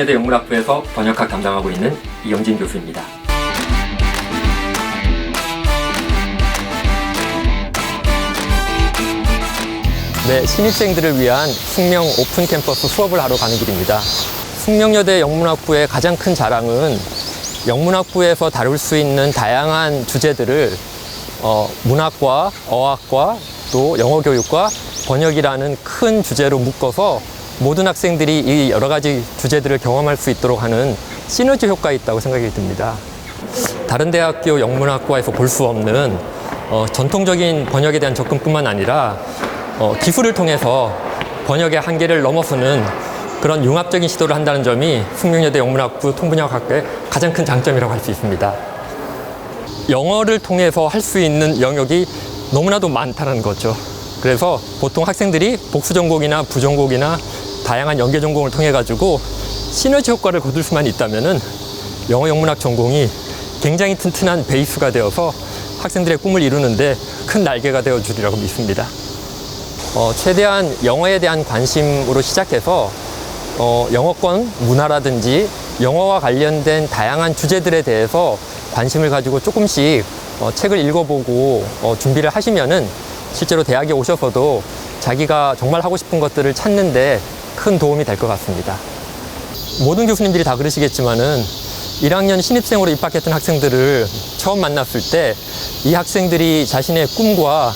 숙명여대 영문학부에서 번역학 담당하고 있는 이영진 교수입니다. 네, 신입생들을 위한 숙명 오픈 캠퍼스 수업을 하러 가는 길입니다. 숙명여대 영문학부의 가장 큰 자랑은 영문학부에서 다룰 수 있는 다양한 주제들을 어, 문학과 어학과 또 영어 교육과 번역이라는 큰 주제로 묶어서 모든 학생들이 이 여러 가지 주제들을 경험할 수 있도록 하는 시너지 효과가 있다고 생각이 듭니다. 다른 대학교 영문학과에서 볼 수 없는 어, 전통적인 번역에 대한 접근뿐만 아니라 어, 기술을 통해서 번역의 한계를 넘어서는 그런 융합적인 시도를 한다는 점이 숙명여대 영문학부 통번역학과의 가장 큰 장점이라고 할 수 있습니다. 영어를 통해서 할 수 있는 영역이 너무나도 많다는 거죠. 그래서 보통 학생들이 복수 전공이나 부전공이나 다양한 연계 전공을 통해 가지고 시너지 효과를 거둘 수만 있다면은 영어 영문학 전공이 굉장히 튼튼한 베이스가 되어서 학생들의 꿈을 이루는데 큰 날개가 되어 주리라고 믿습니다. 어, 최대한 영어에 대한 관심으로 시작해서 어, 영어권 문화라든지 영어와 관련된 다양한 주제들에 대해서 관심을 가지고 조금씩 어, 책을 읽어보고 어, 준비를 하시면은 실제로 대학에 오셔서도 자기가 정말 하고 싶은 것들을 찾는데 큰 도움이 될 것 같습니다. 모든 교수님들이 다 그러시겠지만은 1학년 신입생으로 입학했던 학생들을 처음 만났을 때 이 학생들이 자신의 꿈과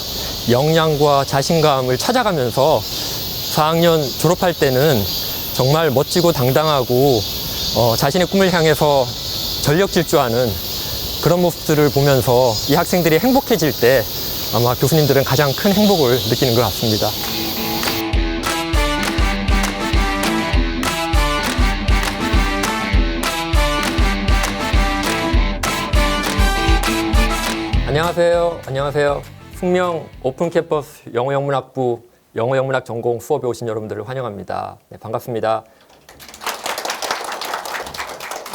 역량과 자신감을 찾아가면서 4학년 졸업할 때는 정말 멋지고 당당하고 어, 자신의 꿈을 향해서 전력 질주하는 그런 모습들을 보면서 이 학생들이 행복해질 때 아마 교수님들은 가장 큰 행복을 느끼는 것 같습니다. 안녕하세요. 안녕하세요. 숙명 오픈 캠퍼스 영어 영문학부 영어 영문학 전공 수업에 오신 여러분들을 환영합니다. 네, 반갑습니다.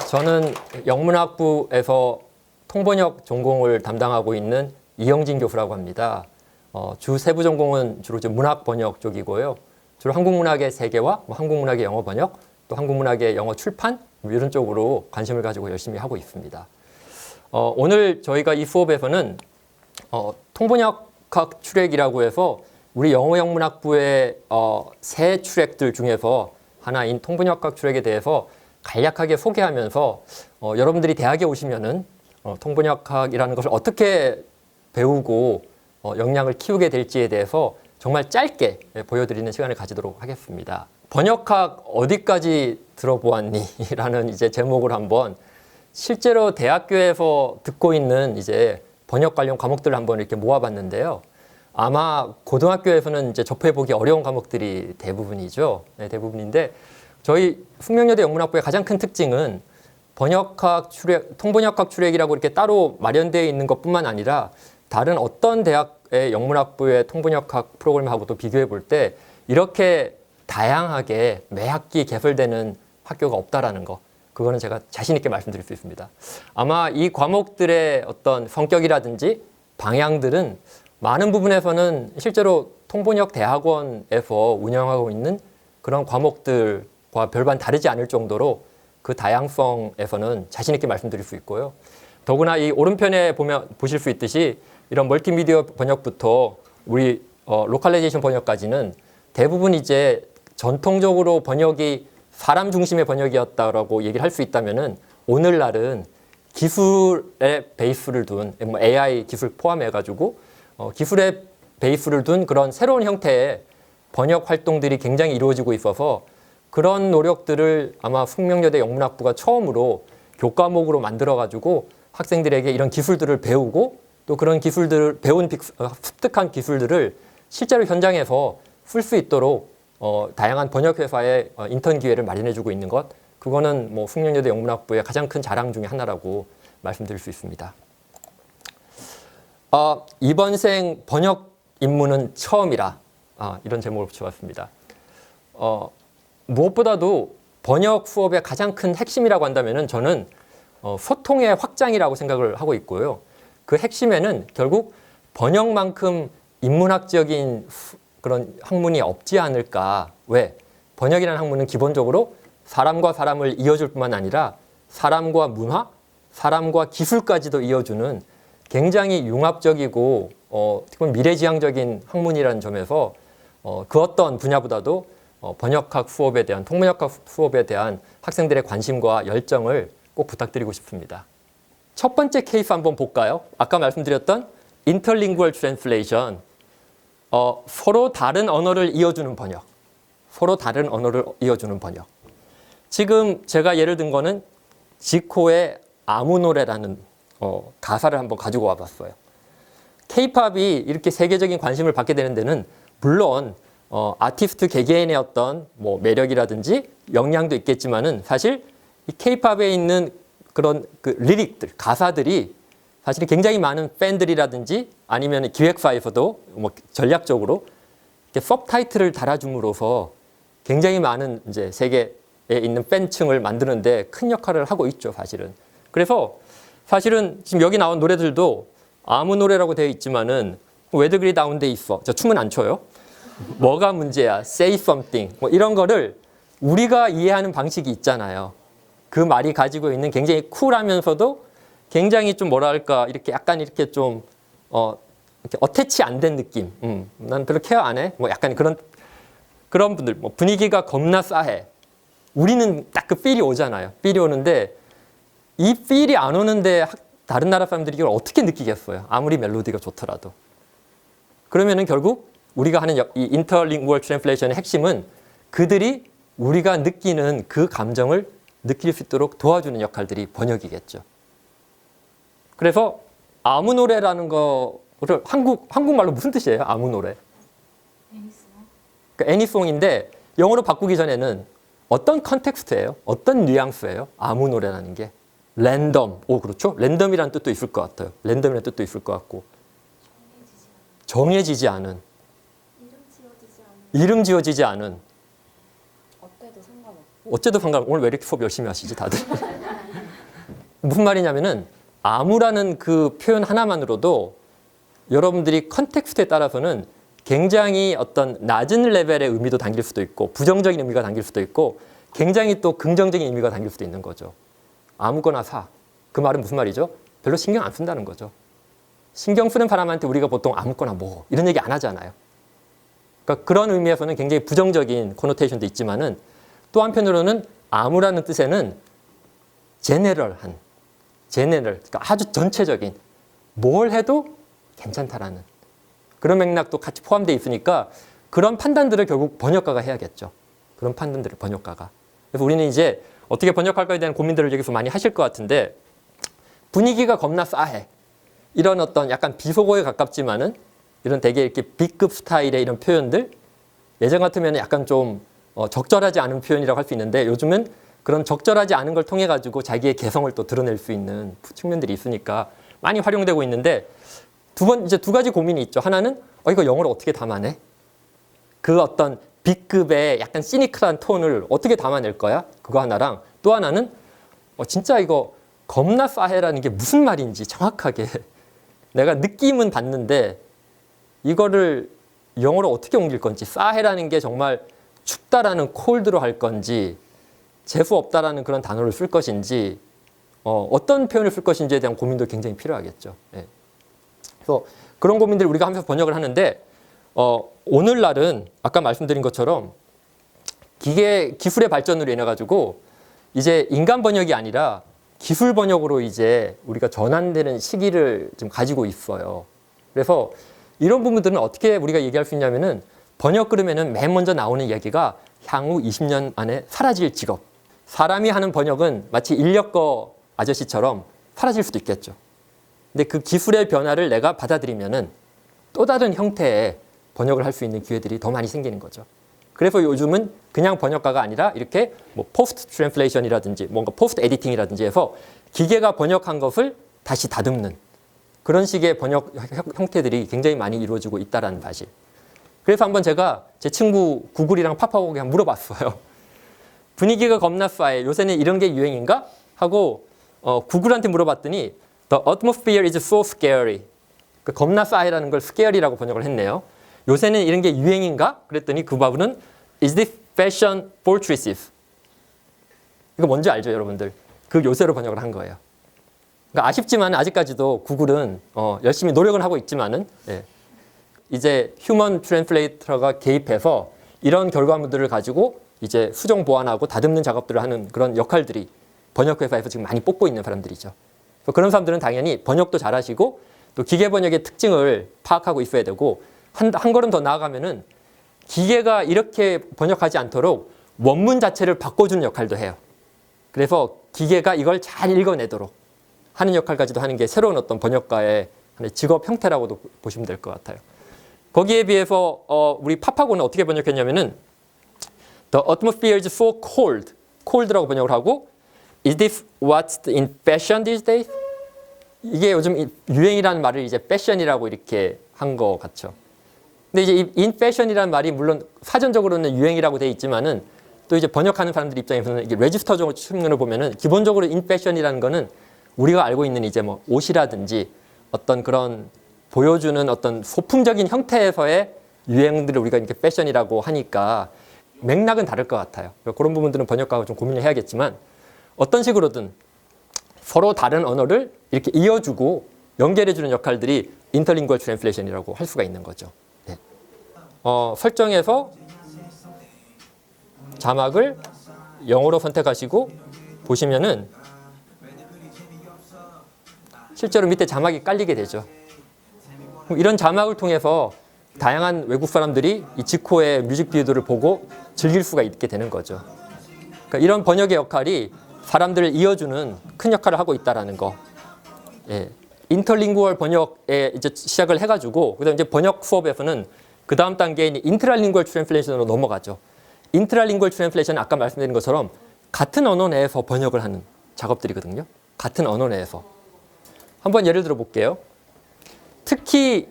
저는 영문학부에서 통번역 전공을 담당하고 있는 이영진 교수라고 합니다. 어, 주 세부 전공은 주로 문학 번역 쪽이고요. 주로 한국 문학의 세계와 뭐 한국 문학의 영어 번역, 또 한국 문학의 영어 출판 뭐 이런 쪽으로 관심을 가지고 열심히 하고 있습니다. 어, 오늘 저희가 이 수업에서는 어, 통번역학 출액이라고 해서 우리 영어 영문학부의 어, 새 출액들 중에서 하나인 통번역학 출액에 대해서 간략하게 소개하면서 어, 여러분들이 대학에 오시면은 어, 통번역학이라는 것을 어떻게 배우고 어, 역량을 키우게 될지에 대해서 정말 짧게 예, 보여드리는 시간을 가지도록 하겠습니다. 번역학 어디까지 들어보았니? 라는 이제 제목을 한번 실제로 대학교에서 듣고 있는 이제 번역 관련 과목들을 한번 이렇게 모아봤는데요. 아마 고등학교에서는 이제 접해보기 어려운 과목들이 대부분이죠. 네, 대부분인데 저희 숙명여대 영문학부의 가장 큰 특징은 번역학 출액, 통번역학 출액이라고 이렇게 따로 마련되어 있는 것뿐만 아니라 다른 어떤 대학의 영문학부의 통번역학 프로그램하고도 비교해 볼 때 이렇게 다양하게 매 학기 개설되는 학교가 없다라는 거. 그거는 제가 자신 있게 말씀드릴 수 있습니다. 아마 이 과목들의 어떤 성격이라든지 방향들은 많은 부분에서는 실제로 통번역 대학원에서 운영하고 있는 그런 과목들과 별반 다르지 않을 정도로 그 다양성에서는 자신 있게 말씀드릴 수 있고요. 더구나 이 오른편에 보면 보실 수 있듯이 이런 멀티미디어 번역부터 우리 어, 로컬라이제이션 번역까지는 대부분 이제 전통적으로 번역이 사람 중심의 번역이었다라고 얘기를 할 수 있다면은 오늘날은 기술의 베이스를 둔뭐 AI 기술 포함해 가지고 어, 기술의 베이스를 둔 그런 새로운 형태의 번역 활동들이 굉장히 이루어지고 있어서 그런 노력들을 아마 숙명여대 영문학부가 처음으로 교과목으로 만들어 가지고 학생들에게 이런 기술들을 배우고 또 그런 기술들을 배운 빅- 어, 습득한 기술들을 실제로 현장에서 쓸 수 있도록 어, 다양한 번역 회사의 어, 인턴 기회를 마련해주고 있는 것 그거는 뭐 숙명여대 영문학부의 가장 큰 자랑 중에 하나라고 말씀드릴 수 있습니다. 어, 이번 생 번역 임무는 처음이라 아, 이런 제목을 붙여봤습니다. 어, 무엇보다도 번역 수업의 가장 큰 핵심이라고 한다면은 저는 어, 소통의 확장이라고 생각을 하고 있고요. 그 핵심에는 결국 번역만큼 인문학적인 수- 그런 학문이 없지 않을까. 왜? 번역이라는 학문은 기본적으로 사람과 사람을 이어줄 뿐만 아니라 사람과 문화, 사람과 기술까지도 이어주는 굉장히 융합적이고 어, 보면 미래지향적인 학문이라는 점에서 어, 그 어떤 분야보다도 어, 번역학 수업에 대한 통번역학 수업에 대한 학생들의 관심과 열정을 꼭 부탁드리고 싶습니다. 첫 번째 케이스 한번 볼까요? 아까 말씀드렸던 interlingual translation. 어, 서로 다른 언어를 이어주는 번역. 서로 다른 언어를 이어주는 번역. 지금 제가 예를 든 거는 지코의 아무 노래라는 어, 가사를 한번 가지고 와봤어요. 케이팝이 이렇게 세계적인 관심을 받게 되는 데는 물론 어, 아티스트 개개인의 어떤 뭐 매력이라든지 역량도 있겠지만은 사실 이 케이팝에 있는 그런 그 리릭들, 가사들이 사실 굉장히 많은 팬들이라든지 아니면 기획사에서도 뭐 전략적으로 이렇게 서브타이틀을 달아줌으로써 굉장히 많은 이제 세계에 있는 팬층을 만드는데 큰 역할을 하고 있죠, 사실은. 그래서 사실은 지금 여기 나온 노래들도 아무 노래라고 되어 있지만은 왜들 그리 다운돼 있어? 저 춤은 안 춰요. 뭐가 문제야? Say something. 뭐 이런 거를 우리가 이해하는 방식이 있잖아요. 그 말이 가지고 있는 굉장히 쿨하면서도 굉장히 좀 뭐랄까 이렇게 약간 이렇게 좀 어, 이렇게 어태치 안 된 느낌. 음, 난 별로 케어 안 해. 뭐 약간 그런 그런 분들 뭐 분위기가 겁나 싸해. 우리는 딱 그 필이 오잖아요. 필이 오는데 이 필이 안 오는데 학- 다른 나라 사람들이 이걸 어떻게 느끼겠어요? 아무리 멜로디가 좋더라도. 그러면은 결국 우리가 하는 역- 이 인터링구얼 트랜슬레이션의 핵심은 그들이 우리가 느끼는 그 감정을 느낄 수 있도록 도와주는 역할들이 번역이겠죠. 그래서 아무 노래라는 거를 한국 한국말로 무슨 뜻이에요? 아무 노래. 그 애니송인데 영어로 바꾸기 전에는 어떤 컨텍스트예요? 어떤 뉘앙스예요? 아무 노래라는 게 랜덤. 오 그렇죠? 랜덤이라는 뜻도 있을 것 같아요. 랜덤이라는 뜻도 있을 것 같고 정해지지 않은 이름 지어지지 않은 이름 지어지지 않은 어때도 상관없고 어째도 상관 오늘 왜 이렇게 수업 열심히 하시지 다들 무슨 말이냐면은 아무라는 그 표현 하나만으로도 여러분들이 컨텍스트에 따라서는 굉장히 어떤 낮은 레벨의 의미도 담길 수도 있고 부정적인 의미가 담길 수도 있고 굉장히 또 긍정적인 의미가 담길 수도 있는 거죠. 아무거나 사. 그 말은 무슨 말이죠? 별로 신경 안 쓴다는 거죠. 신경 쓰는 사람한테 우리가 보통 아무거나 먹어 이런 얘기 안 하잖아요. 그러니까 그런 의미에서는 굉장히 부정적인 코노테이션도 있지만은 또 한편으로는 아무라는 뜻에는 제네럴한 제네럴 그러니까 아주 전체적인 뭘 해도 괜찮다라는 그런 맥락도 같이 포함되어 있으니까 그런 판단들을 결국 번역가가 해야겠죠. 그런 판단들을 번역가가. 그래서 우리는 이제 어떻게 번역할까에 대한 고민들을 여기서 많이 하실 것 같은데 분위기가 겁나 싸해. 이런 어떤 약간 비속어에 가깝지만은 이런 되게 이렇게 B급 스타일의 이런 표현들 예전 같으면 약간 좀 어, 적절하지 않은 표현이라고 할 수 있는데 요즘은 그런 적절하지 않은 걸 통해 가지고 자기의 개성을 또 드러낼 수 있는 측면들이 있으니까 많이 활용되고 있는데 두 번 이제 두 가지 고민이 있죠. 하나는 어 이거 영어로 어떻게 담아내? 그 어떤 B급의 약간 시니컬한 톤을 어떻게 담아낼 거야? 그거 하나랑 또 하나는 어 진짜 이거 겁나 싸해라는 게 무슨 말인지 정확하게 내가 느낌은 받는데 이거를 영어로 어떻게 옮길 건지 싸해라는 게 정말 춥다라는 콜드로 할 건지 재수 없다라는 그런 단어를 쓸 것인지 어, 어떤 표현을 쓸 것인지에 대한 고민도 굉장히 필요하겠죠. 예. 그래서 그런 고민들을 우리가 하면서 번역을 하는데 어, 오늘날은 아까 말씀드린 것처럼 기계 기술의 발전으로 인해 가지고 이제 인간 번역이 아니라 기술 번역으로 이제 우리가 전환되는 시기를 지금 가지고 있어요. 그래서 이런 부분들은 어떻게 우리가 얘기할 수 있냐면은 번역 그러면은 맨 먼저 나오는 이야기가 향후 20년 안에 사라질 직업. 사람이 하는 번역은 마치 인력거 아저씨처럼 사라질 수도 있겠죠. 근데 그 기술의 변화를 내가 받아들이면은 또 다른 형태의 번역을 할 수 있는 기회들이 더 많이 생기는 거죠. 그래서 요즘은 그냥 번역가가 아니라 이렇게 뭐 포스트 트랜슬레이션이라든지 뭔가 포스트 에디팅이라든지 해서 기계가 번역한 것을 다시 다듬는 그런 식의 번역 형- 형태들이 굉장히 많이 이루어지고 있다라는 사실. 그래서 한번 제가 제 친구 구글이랑 파파고에 한번 물어봤어요. 분위기가 겁나 싸해. 요새는 이런 게 유행인가? 하고 어, 구글한테 물어봤더니 The atmosphere is so scary. 그 겁나 싸해라는 걸 scary라고 번역을 했네요. 요새는 이런 게 유행인가? 그랬더니 그 바구는 Is this fashion fortresses? 이거 뭔지 알죠, 여러분들? 그 요새로 번역을 한 거예요. 그러니까 아쉽지만 아직까지도 구글은 어, 열심히 노력을 하고 있지만은 예. 이제 휴먼 트랜슬레이터가 개입해서 이런 결과물들을 가지고 이제 수정 보완하고 다듬는 작업들을 하는 그런 역할들이 번역 회사에서 지금 많이 뽑고 있는 사람들이죠. 그런 사람들은 당연히 번역도 잘하시고 또 기계 번역의 특징을 파악하고 있어야 되고 한, 한 걸음 더 나아가면은 기계가 이렇게 번역하지 않도록 원문 자체를 바꿔주는 역할도 해요. 그래서 기계가 이걸 잘 읽어내도록 하는 역할까지도 하는 게 새로운 어떤 번역가의 직업 형태라고도 보시면 될 것 같아요. 거기에 비해서 어, 우리 파파고는 어떻게 번역했냐면은 The atmosphere is so cold, cold라고 번역을 하고 Is this what's in fashion these days? 이게 요즘 이- 유행이라는 말을 이제 패션이라고 이렇게 한거 같죠. 근데 이제 이 in fashion이라는 말이 물론 사전적으로는 유행이라고 돼 있지만은 또 이제 번역하는 사람들 입장에서는 이게 레지스터적으로 측면을 보면은 기본적으로 in fashion이라는 거는 우리가 알고 있는 이제 뭐 옷이라든지 어떤 그런 보여주는 어떤 소품적인 형태에서의 유행들을 우리가 이렇게 패션이라고 하니까 맥락은 다를 것 같아요. 그런 부분들은 번역가가 좀 고민을 해야겠지만 어떤 식으로든 서로 다른 언어를 이렇게 이어주고 연결해주는 역할들이 인터링구얼 트랜슬레이션이라고 할 수가 있는 거죠. 네. 어, 설정에서 자막을 영어로 선택하시고 보시면은 실제로 밑에 자막이 깔리게 되죠. 이런 자막을 통해서 다양한 외국 사람들이 이 지코의 뮤직비디오를 보고 즐길 수가 있게 되는 거죠. 그러니까 이런 번역의 역할이 사람들을 이어주는 큰 역할을 하고 있다라는 거. 예. 인터링구얼 번역에 이제 시작을 해가지고 그다음 이제 번역 수업에서는 그 다음 단계인 인트라링구얼 트랜슬레이션으로 넘어가죠. 인트라링구얼 트랜슬레이션은 아까 말씀드린 것처럼 같은 언어 내에서 번역을 하는 작업들이거든요. 같은 언어 내에서. 한번 예를 들어 볼게요. 특히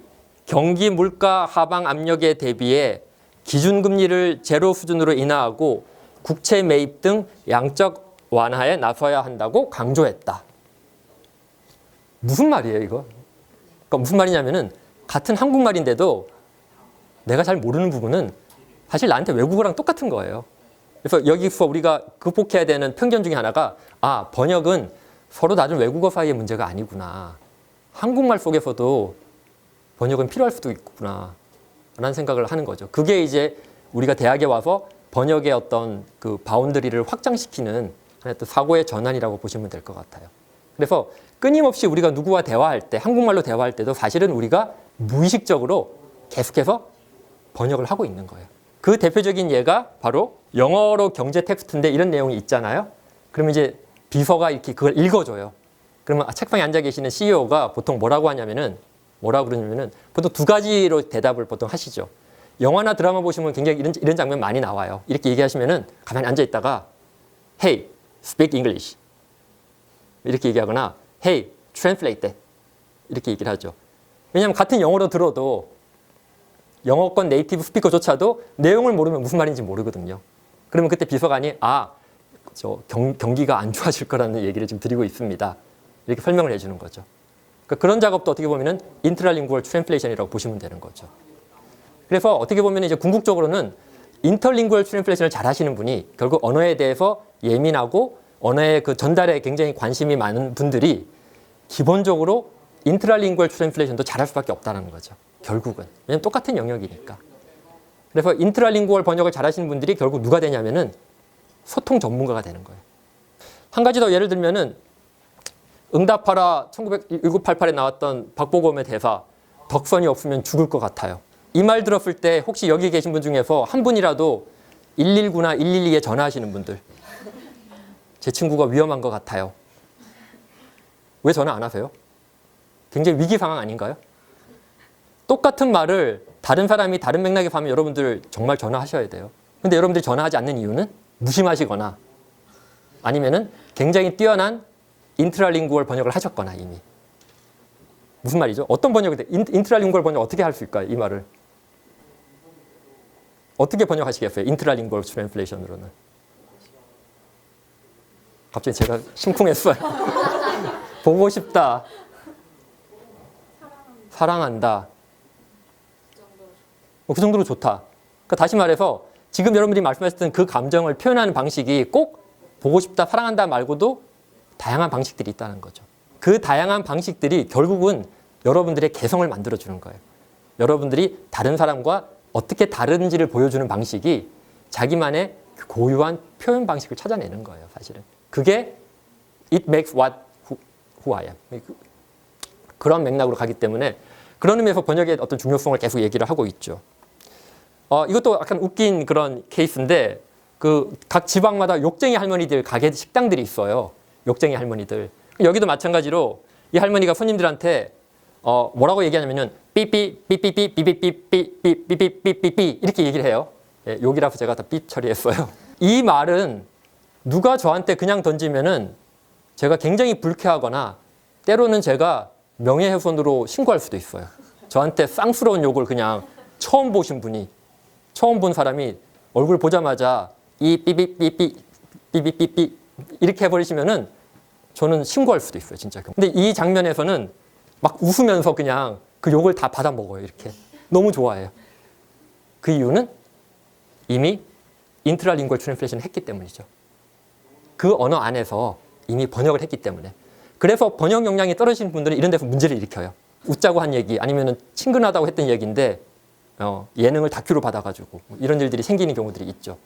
경기 물가 하방 압력에 대비해 기준금리를 제로 수준으로 인하하고 국채 매입 등 양적 완화에 나서야 한다고 강조했다. 무슨 말이에요, 이거? 그러니까 무슨 말이냐면은 같은 한국말인데도 내가 잘 모르는 부분은 사실 나한테 외국어랑 똑같은 거예요. 그래서 여기서 우리가 극복해야 되는 편견 중에 하나가 아, 번역은 서로 다른 외국어 사이의 문제가 아니구나. 한국말 속에서도 번역은 필요할 수도 있구나. 라는 생각을 하는 거죠. 그게 이제 우리가 대학에 와서 번역의 어떤 그 바운드리를 확장시키는 하나의 또 사고의 전환이라고 보시면 될 것 같아요. 그래서 끊임없이 우리가 누구와 대화할 때, 한국말로 대화할 때도 사실은 우리가 무의식적으로 계속해서 번역을 하고 있는 거예요. 그 대표적인 예가 바로 영어로 경제 텍스트인데 이런 내용이 있잖아요. 그러면 이제 비서가 이렇게 그걸 읽어줘요. 그러면 책방에 앉아 계시는 CEO가 보통 뭐라고 하냐면은 뭐라고 그러냐면은 보통 두 가지로 대답을 보통 하시죠. 영화나 드라마 보시면 굉장히 이런, 이런 장면 많이 나와요. 이렇게 얘기하시면은 가만히 앉아 있다가 Hey, speak English. 이렇게 얘기하거나 Hey, translate that. 이렇게 얘기를 하죠. 왜냐하면 같은 영어로 들어도 영어권 네이티브 스피커조차도 내용을 모르면 무슨 말인지 모르거든요. 그러면 그때 비서관이 아, 저 경, 경기가 안 좋아질 거라는 얘기를 지금 드리고 있습니다. 이렇게 설명을 해주는 거죠. 그러니까 그런 작업도 어떻게 보면은 인트라링구얼 트랜슬레이션이라고 보시면 되는 거죠. 그래서 어떻게 보면 이제 궁극적으로는 인터링구얼 트랜슬레이션을 잘 하시는 분이 결국 언어에 대해서 예민하고 언어의 그 전달에 굉장히 관심이 많은 분들이 기본적으로 인트라링구얼 트랜슬레이션도 잘할 수밖에 없다는 거죠. 결국은 왜냐면 똑같은 영역이니까. 그래서 인트라링구얼 번역을 잘하시는 분들이 결국 누가 되냐면은 소통 전문가가 되는 거예요. 한 가지 더 예를 들면은 응답하라 1988에 나왔던 박보검의 대사 덕선이 없으면 죽을 것 같아요. 이 말 들었을 때 혹시 여기 계신 분 중에서 한 분이라도 119나 112에 전화하시는 분들 제 친구가 위험한 것 같아요. 왜 전화 안 하세요? 굉장히 위기 상황 아닌가요? 똑같은 말을 다른 사람이 다른 맥락에서 하면 여러분들 정말 전화하셔야 돼요. 근데 여러분들이 전화하지 않는 이유는 무심하시거나 아니면은 굉장히 뛰어난 인트라링구얼 번역을 하셨거나 이미 무슨 말이죠? 어떤 번역이 돼? 인, 인트라링구얼 번역 어떻게 할 수 있을까요? 이 말을 어떻게 번역하시겠어요? 인트라링구얼 트랜슬레이션으로는 갑자기 제가 심쿵했어요. 보고 싶다. 사랑한다. 어, 그 정도로 좋다. 그러니까 다시 말해서 지금 여러분들이 말씀하셨던 그 감정을 표현하는 방식이 꼭 보고 싶다, 사랑한다 말고도 다양한 방식들이 있다는 거죠. 그 다양한 방식들이 결국은 여러분들의 개성을 만들어 주는 거예요. 여러분들이 다른 사람과 어떻게 다른지를 보여주는 방식이 자기만의 그 고유한 표현 방식을 찾아내는 거예요, 사실은. 그게 it makes what who, who I am. 그런 맥락으로 가기 때문에 그런 의미에서 번역의 어떤 중요성을 계속 얘기를 하고 있죠. 어, 이것도 약간 웃긴 그런 케이스인데 그 각 지방마다 욕쟁이 할머니들 가게 식당들이 있어요. 욕쟁이 할머니들. 여기도 마찬가지로 이 할머니가 손님들한테 어, 뭐라고 얘기하냐면은 삐삐 삐삐삐 삐삐삐 삐삐삐 삐삐삐 이렇게 얘기를 해요. 예, 욕이라서 제가 다 삐 처리했어요. 이 말은 누가 저한테 그냥 던지면은 제가 굉장히 불쾌하거나 때로는 제가 명예훼손으로 신고할 수도 있어요. 저한테 쌍스러운 욕을 그냥 처음 보신 분이 처음 본 사람이 얼굴 보자마자 이 삐삐삐삐 삐삐삐삐 이렇게 해버리시면은 저는 신고할 수도 있어요, 진짜. 근데 이 장면에서는 막 웃으면서 그냥 그 욕을 다 받아 먹어요, 이렇게. 너무 좋아해요. 그 이유는 이미 인트라링걸 트랜스레이션을 했기 때문이죠. 그 언어 안에서 이미 번역을 했기 때문에. 그래서 번역 역량이 떨어지는 분들은 이런 데서 문제를 일으켜요. 웃자고 한 얘기 아니면 친근하다고 했던 얘기인데 어, 예능을 다큐로 받아가지고 뭐 이런 일들이 생기는 경우들이 있죠.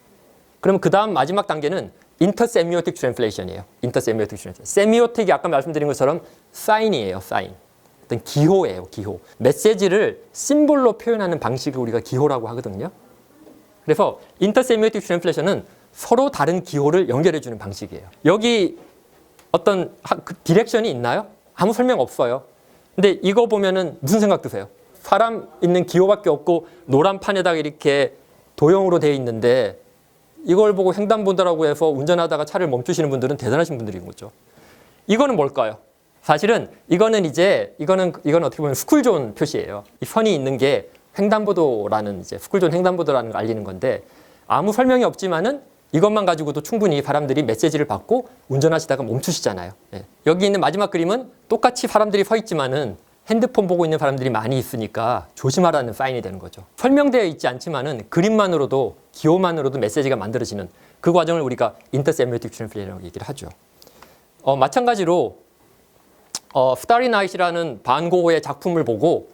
그러면 그 다음 마지막 단계는 인터세미오틱 트랜슬레이션이에요. 인터세미오틱 트랜슬레이션. 세미오틱이 아까 말씀드린 것처럼 사인이에요. 사인. 어떤 기호예요. 기호. 메시지를 심볼로 표현하는 방식을 우리가 기호라고 하거든요. 그래서 인터세미오틱 트랜슬레이션은 서로 다른 기호를 연결해 주는 방식이에요. 여기 어떤 하- 그 디렉션이 있나요? 아무 설명 없어요. 근데 이거 보면은 무슨 생각 드세요? 사람 있는 기호밖에 없고 노란 판에다가 이렇게 도형으로 되어 있는데 이걸 보고 횡단보도라고 해서 운전하다가 차를 멈추시는 분들은 대단하신 분들인 거죠. 이거는 뭘까요? 사실은 이거는 이제 이거는 이건 어떻게 보면 스쿨존 표시예요. 이 선이 있는 게 횡단보도라는 이제 스쿨존 횡단보도라는 걸 알리는 건데 아무 설명이 없지만은 이것만 가지고도 충분히 사람들이 메시지를 받고 운전하시다가 멈추시잖아요. 예. 여기 있는 마지막 그림은 똑같이 사람들이 서 있지만은 핸드폰 보고 있는 사람들이 많이 있으니까 조심하라는 사인이 되는 거죠. 설명되어 있지 않지만은 그림만으로도 기호만으로도 메시지가 만들어지는 그 과정을 우리가 인터세미오틱 트랜스레이션이라고 얘기를 하죠. 어, 마찬가지로 어, 스타리 나잇이라는 반고흐의 작품을 보고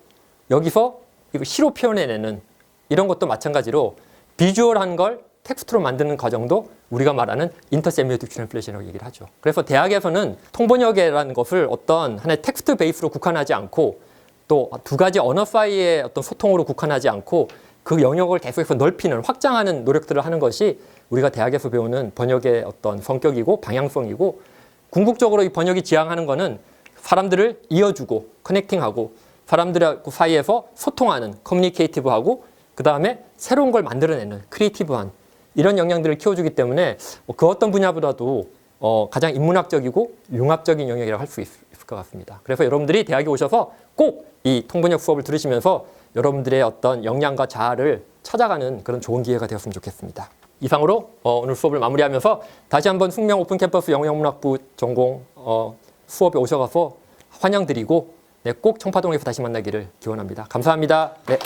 여기서 이거 시로 표현해내는 이런 것도 마찬가지로 비주얼한 걸 텍스트로 만드는 과정도 우리가 말하는 인터세미오틱 트랜슬레이션이라고 얘기를 하죠. 그래서 대학에서는 통번역이라는 것을 어떤 하나의 텍스트 베이스로 국한하지 않고 또 두 가지 언어 사이의 어떤 소통으로 국한하지 않고 그 영역을 계속해서 넓히는 확장하는 노력들을 하는 것이 우리가 대학에서 배우는 번역의 어떤 성격이고 방향성이고 궁극적으로 이 번역이 지향하는 거는 사람들을 이어주고 커넥팅하고 사람들 사이에서 소통하는 커뮤니케이티브하고 그 다음에 새로운 걸 만들어내는 크리에이티브한 이런 역량들을 키워주기 때문에 뭐그 어떤 분야보다도 어, 가장 인문학적이고 융합적인 영역이라고 할 수 있을 것 같습니다. 그래서 여러분들이 대학에 오셔서 꼭 이 통번역 수업을 들으시면서 여러분들의 어떤 역량과 자아를 찾아가는 그런 좋은 기회가 되었으면 좋겠습니다. 이상으로 어, 오늘 수업을 마무리하면서 다시 한번 숙명 오픈 캠퍼스 영영문학부 전공 어, 수업에 오셔서 환영드리고 네, 꼭 청파동에서 다시 만나기를 기원합니다. 감사합니다. 네.